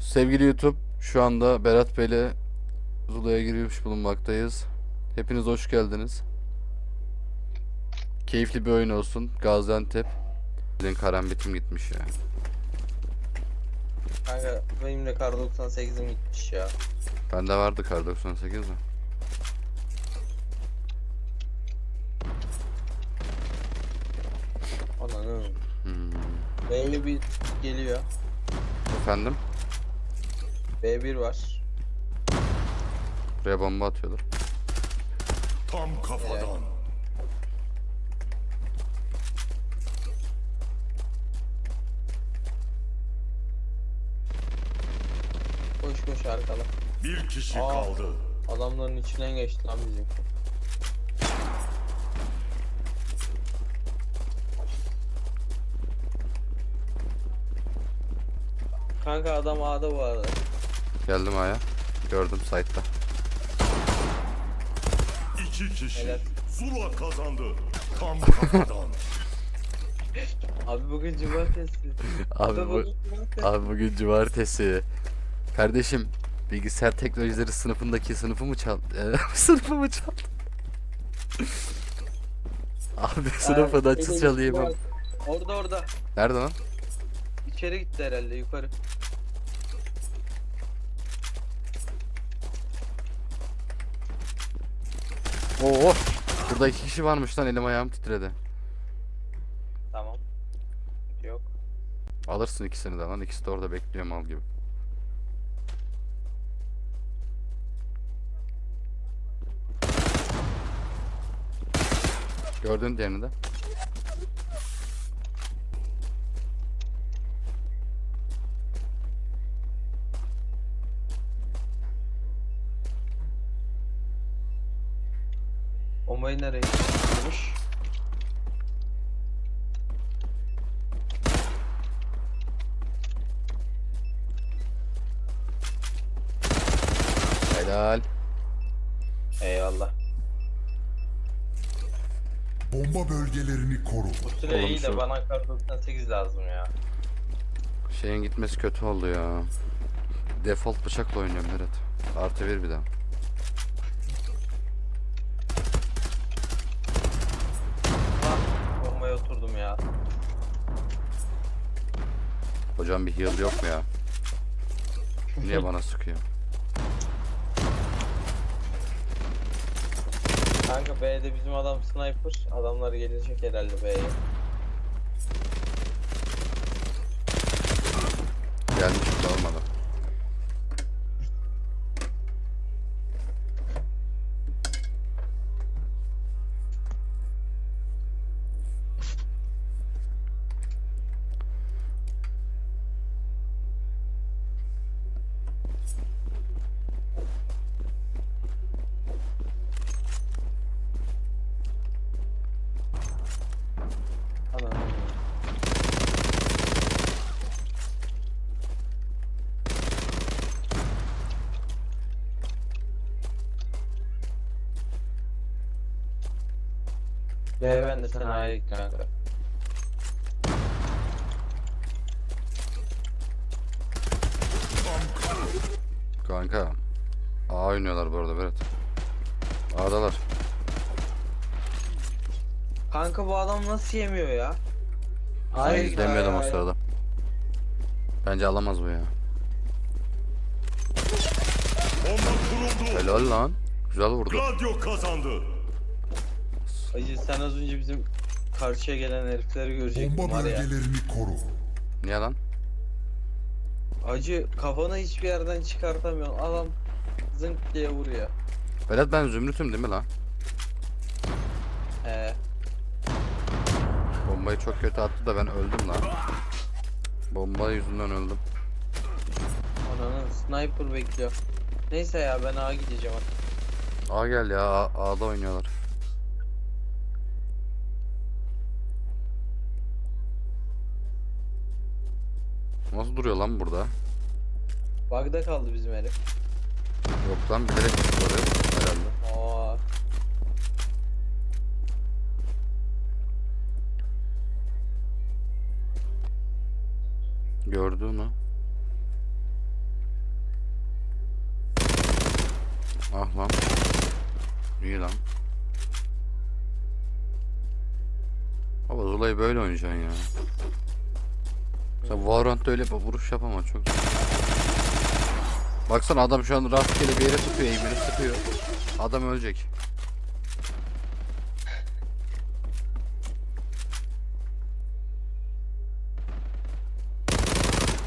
Sevgili YouTube, şu anda Berat Bey'le Zula'ya giriyormuş bulunmaktayız. Hepiniz hoş geldiniz. Keyifli bir oyun olsun. Gaziantep. Benim karambitim gitmiş ya. Kanka benim de kar 98'im gitmiş ya. Bende vardı kar 98 mi? Ananı. Hmm. B bir geliyor. Efendim? B1 var. Buraya bomba atıyorlar. Tam kafadan. Koş koş arkada. Bir kişi Aa. kaldı. Adamların içinden geçti lan bizimki. Kanka adam A'da bu arada. Geldim aya. Gördüm site'da. İki kişi. Helal. Zula kazandı. Tam kafadan. Abi bugün cumartesi. Abi bu. Abi bugün cumartesi. Kardeşim bilgisayar teknolojileri sınıfındaki sınıfı mı çal sınıfı mı çal? Abi sınıfı da açı çalayım. Orada orada. Nerede lan? İçeri gitti herhalde yukarı. Oo. Burada iki kişi varmış lan elim ayağım titredi. Tamam. Yok. Alırsın ikisini de lan ikisi de orada bekliyor mal gibi. Gördün diğerini de. Bombayı nereye koymuş? Helal. Eyvallah. Bomba bölgelerini koru. Bu süre iyi de Oğlum şu- bana kar 98 lazım ya. Şeyin gitmesi kötü oldu ya. Default bıçakla oynuyorum Berat. Artı bir bir daha. Hocam bir heal yok mu ya? Niye bana sıkıyor? Kanka B'de bizim adam sniper. Adamlar gelecek herhalde B'ye. Gelmiş bile B ben de sana ait kanka. Kanka. A oynuyorlar bu arada Berat. A'dalar. Kanka bu adam nasıl yemiyor ya? Ben Hayır, izlemiyordum o hayır. sırada. Bence alamaz bu ya. Bomba kuruldu. Helal lan. Güzel vurdu. Radyo kazandı. Acı sen az önce bizim karşıya gelen herifleri görecektin Bomba var ya. bölgelerini koru. Niye lan? Acı kafanı hiçbir yerden çıkartamıyorsun. Adam zınk diye vuruyor. Berat ben zümrütüm değil mi lan? He. Bombayı çok kötü attı da ben öldüm lan. Bomba yüzünden öldüm. Ananın sniper bekliyor. Neyse ya ben A gideceğim artık. A gel ya A- A'da oynuyorlar. duruyor lan burada? Bug'da kaldı bizim herif. Yok lan bilerek tutuyor herhalde. Aa. Gördü onu. Ah lan. İyi lan. Baba Zula'yı böyle oynayacaksın ya. Sen Valorant'ta öyle bir vuruş yapamaz çok zor. Baksana adam şu an rastgele bir yere tutuyor, eğimini sıkıyor. Adam ölecek.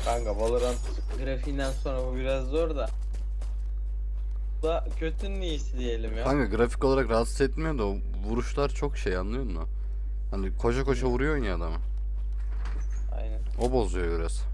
Kanka Valorant grafiğinden sonra bu biraz zor da. Da kötünün iyisi diyelim ya. Kanka grafik olarak rahatsız etmiyor da o vuruşlar çok şey anlıyor musun? Hani koşa koşa vuruyorsun ya adamı. O bozuyor biraz.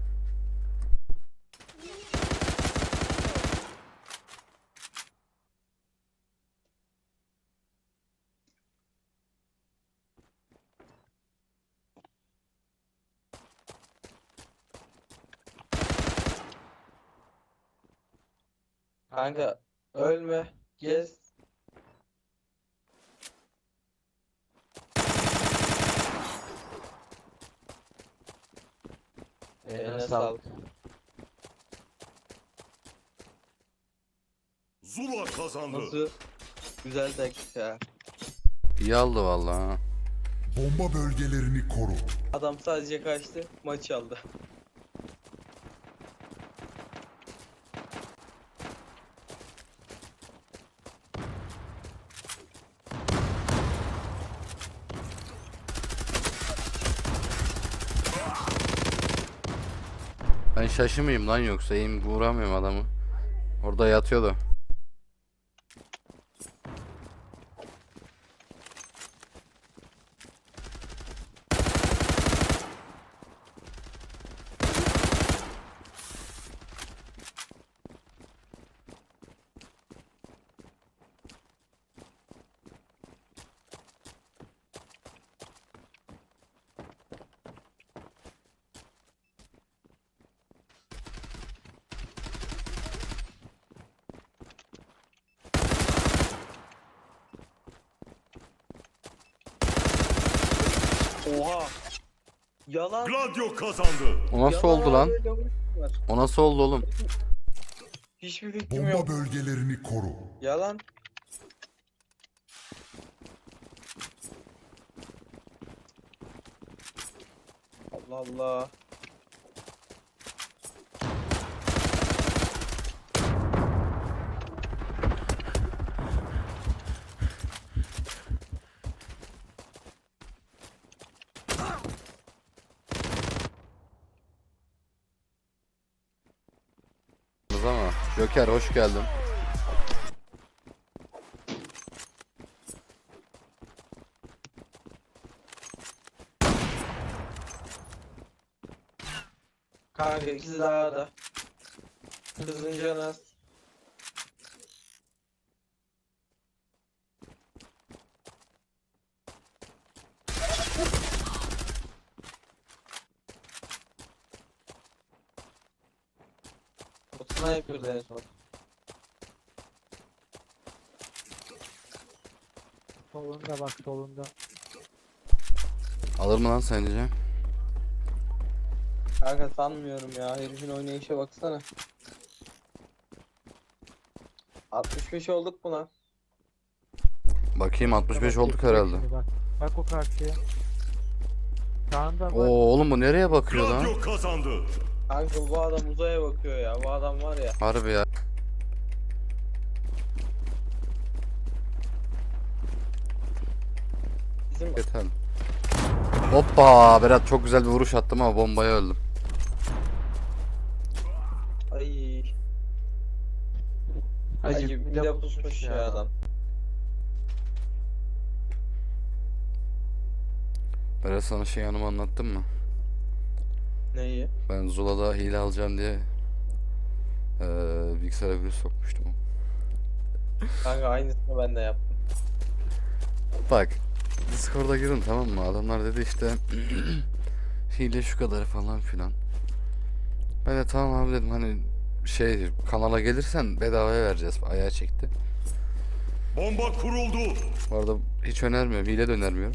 Kanka ölme. Gez. Sağlık. Zula kazandı. Nasıl? Güzel taktik ya. İyi aldı vallahi ha. Bomba bölgelerini koru. Adam sadece kaçtı, maç aldı. Ben şaşımayayım lan yoksa eğim vuramıyorum adamı. Orada yatıyordu. Oha! Yalan. Gladio kazandı. O nasıl yalan oldu lan? var. O nasıl oldu oğlum? Hiçbir fikrim Bomba yok. bölgelerini koru. Yalan. Allah Allah. Joker hoş geldin. Kanka ikisi daha da. Kızın canı sniper'da en son. Solunda bak solunda. Alır mı lan sence? Kanka sanmıyorum ya. Herifin oynayışa baksana. 65 olduk buna. Bakayım 65 Bak, olduk herhalde. şimdi Bak. bak o karşıya. Sağında bak. Oo oğlum bu nereye bakıyor lan? Gladio kazandı. Kanka bu adam uzaya bakıyor ya. Bu adam var ya. Harbi ya. Bizim Yeter. Hoppa Berat çok güzel bir vuruş attım ama bombaya öldüm. ay. Hacı, bir de pusmuş ya adam. Berat sana şey yanımı anlattım mı? Neyi? Ben Zula'da hile alacağım diye eee bilgisayara virüs sokmuştum. Kanka aynısını ben de yaptım. Bak Discord'a girin tamam mı? Adamlar dedi işte hile şu kadar falan filan. Ben de tamam abi dedim hani şey kanala gelirsen bedavaya vereceğiz. Ayağa çekti. Bomba kuruldu. Bu arada hiç önermiyorum. Hile de önermiyorum.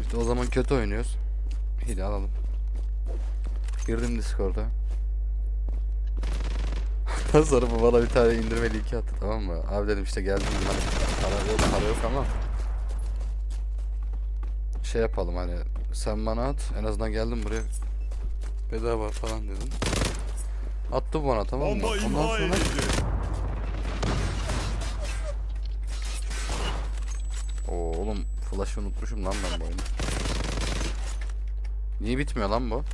İşte o zaman kötü oynuyoruz. Hile alalım. Girdim Discord'a. Ondan sonra bu bana bir tane indirme linki attı tamam mı? Abi dedim işte geldim hani para yok para yok ama şey yapalım hani sen bana at en azından geldim buraya bedava falan dedim. Attı bana tamam mı? Ondan sonra. Oo, oğlum flash'ı unutmuşum lan ben bu oyunu. Niye bitmiyor lan bu?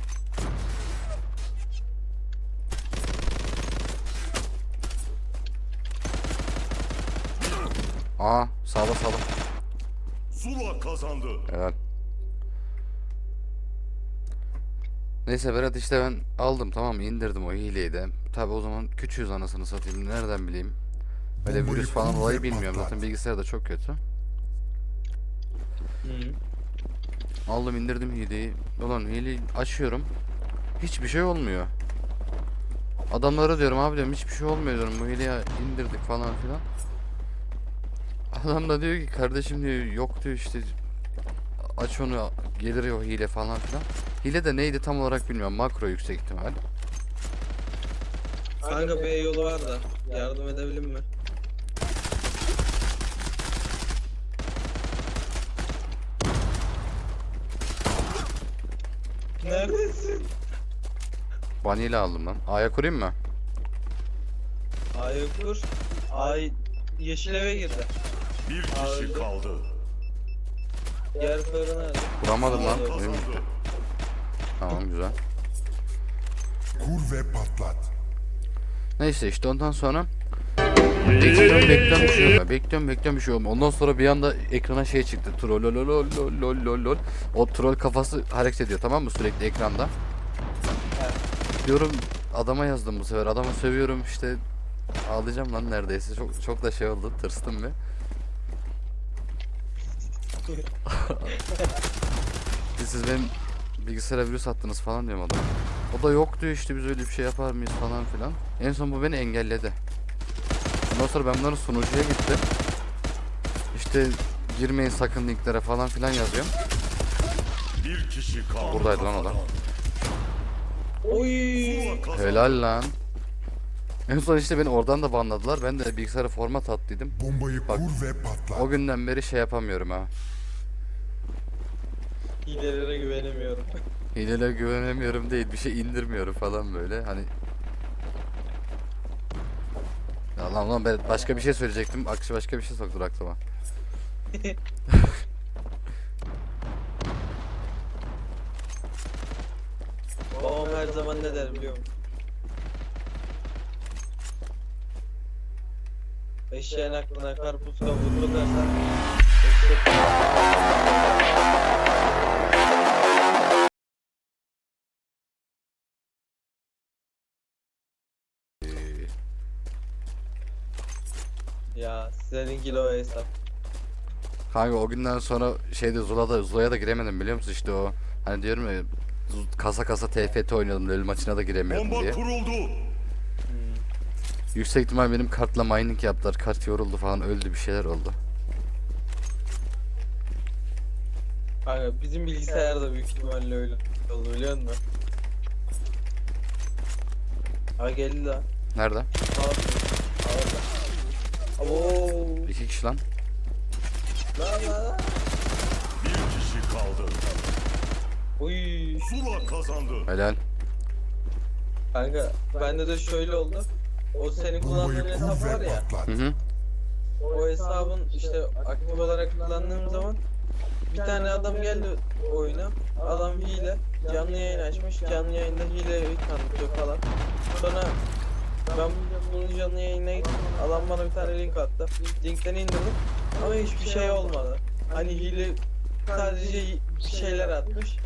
Aa sağda sağda. Zula kazandı. Evet. Neyse Berat işte ben aldım tamam mı? indirdim o hileyi de. Tabi o zaman küçüğüz anasını satayım nereden bileyim. Böyle Bombayı virüs falan olayı bilmiyorum zaten bilgisayar da çok kötü. Hı. Aldım indirdim hileyi. Ulan hileyi açıyorum. Hiçbir şey olmuyor. Adamlara diyorum abi diyorum hiçbir şey olmuyor diyorum. Bu hileyi indirdik falan filan. Adam da diyor ki kardeşim diyor yok diyor işte aç onu gelir o hile falan filan. Hile de neydi tam olarak bilmiyorum. Makro yüksek ihtimal. Kanka B yolu var da yardım edebilir mi? Neredesin? Vanilla aldım lan. A'ya kurayım mı? A'ya kur. Ay yeşil eve girdi. Bir kişi Öldü. kaldı. Diğer nerede? Kuramadım lan. Kazandı. Tamam güzel. Kur ve patlat. Neyse işte ondan sonra bekliyorum bekliyorum bir şey olmuyor. Bekliyorum bekliyorum bir şey olmuyor. Ondan sonra bir anda ekrana şey çıktı. Troll lol lol lol lol lol lol. O troll kafası hareket ediyor tamam mı sürekli ekranda. Diyorum adama yazdım bu sefer. Adama sövüyorum işte ağlayacağım lan neredeyse. Çok çok da şey oldu. Tırstım bir. Siz benim bilgisayara virüs attınız falan diyorum adam. O da yok diyor işte biz öyle bir şey yapar mıyız falan filan. En son bu beni engelledi. Ondan sonra ben bunların sunucuya gittim. İşte girmeyin sakın linklere falan filan yazıyorum. Bir kişi kaldı. Buradaydı lan o da. Oy. Helal lan. En son işte beni oradan da banladılar. Ben de bilgisayara format attıydım. Bombayı Bak, kur ve patlat. O günden beri şey yapamıyorum ha. Hilelere güvenemiyorum. Hilelere güvenemiyorum değil. Bir şey indirmiyorum falan böyle. Hani ya lan lan ben başka bir şey söyleyecektim. Akşı başka bir şey soktu aklıma. Babam her zaman ne der biliyor musun? Eşeğin aklına karpuz kabuğu sokarsan Ya seninki o hesap. Kanka o günden sonra şeyde Zula'da Zula'ya da giremedim biliyor musun işte o hani diyorum ya Zul- kasa kasa TFT oynadım LoL maçına da giremiyordum Bomba diye. kuruldu. Yüksek ihtimal benim kartla mining yaptılar. Kart yoruldu falan öldü bir şeyler oldu. Kanka bizim bilgisayar da büyük ihtimalle öyle oldu biliyor musun? Ha geldi lan. Nerede? Orada. Oo. İki kişi lan. Lan lan lan. Bir kişi kaldı. Uy. Zula kazandı. Helal. Kanka bende de şöyle oldu. O senin kullandığın hesap var ya. Hı hı. O hesabın işte aktif olarak kullandığım zaman bir tane adam geldi oyuna. Adam hile. Canlı yayın açmış. Canlı yayında hileyi tanıtıyor falan. Sonra ben bunun canlı yayına gittim. Adam bana bir tane link attı. Linkten indirdim. Ama hiçbir şey olmadı. Hani hile sadece şeyler atmış.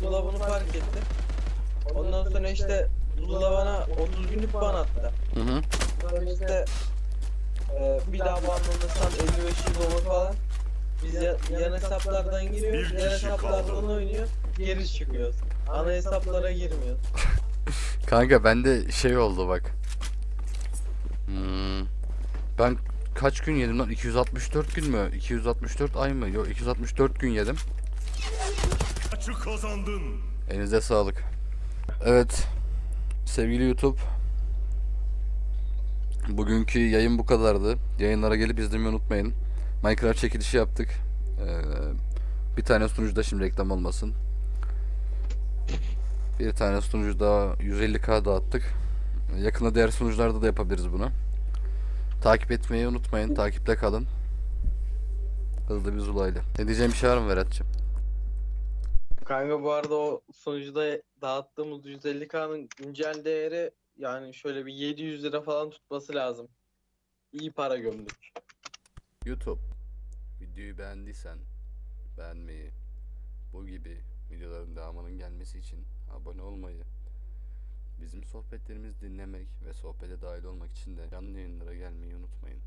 Zula bunu fark etti. Ondan sonra işte Zula bana 30 günlük ban attı. Hı hı. Sonra işte e, bir daha banlanırsan 55 dolar falan. Biz ya, yan hesaplardan giriyoruz, yan hesaplardan kaldı. oynuyor, geri çıkıyoruz. Ana hesaplara girmiyoruz. Kanka bende şey oldu bak. Hmm. Ben kaç gün yedim lan? 264 gün mü? 264 ay mı? Yok 264 gün yedim. Maçı kazandın. Elinize sağlık. Evet. Sevgili YouTube. Bugünkü yayın bu kadardı. Yayınlara gelip izlemeyi unutmayın. Minecraft çekilişi yaptık. Ee, bir tane sunucuda şimdi reklam olmasın. Bir tane sunucuda 150k dağıttık. Yakında diğer sunucularda da yapabiliriz bunu. Takip etmeyi unutmayın. Takipte kalın. Hızlı bir zulayla. Ne diyeceğim bir şey var mı Berat'cığım? Kanka bu arada o sonucuda dağıttığımız 150k'nın güncel değeri yani şöyle bir 700 lira falan tutması lazım. İyi para gömdük. YouTube. Videoyu beğendiysen beğenmeyi, bu gibi videoların devamının gelmesi için abone olmayı, bizim sohbetlerimizi dinlemek ve sohbete dahil olmak için de canlı yayınlara gelmeyi unutmayın.